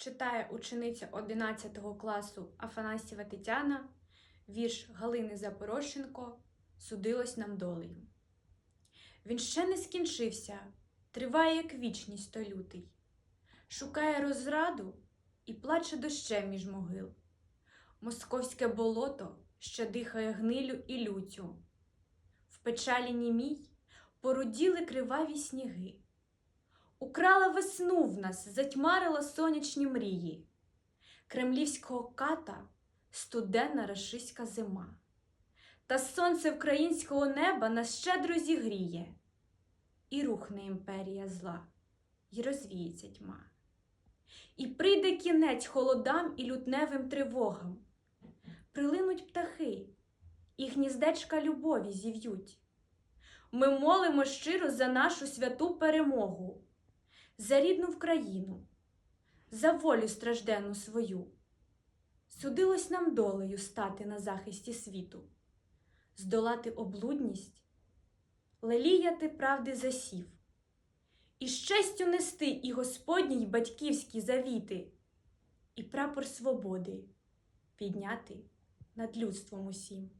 читає учениця 11 класу Афанасьєва Тетяна, вірш Галини Запорошенко Судилось нам долею. Він ще не скінчився, триває, як вічність то лютий, шукає розраду і плаче дощем між могил. Московське болото ще дихає гнилю і лютю. В печалі німій поруділи криваві сніги. Украла весну в нас, затьмарила сонячні мрії. Кремлівського ката студенна рашиська зима. Та сонце українського неба нас щедро зігріє, і рухне імперія зла, і розвіється тьма. І прийде кінець холодам і лютневим тривогам. Прилинуть птахи, і гніздечка любові зів'ють. Ми молимо щиро за нашу святу перемогу, за рідну Вкраїну, за волю стражденну свою. Судилось нам долею стати на захисті світу, здолати облудність, леліяти правди засів, і з честю нести і Господні й батьківські завіти, і прапор свободи підняти над людством усім.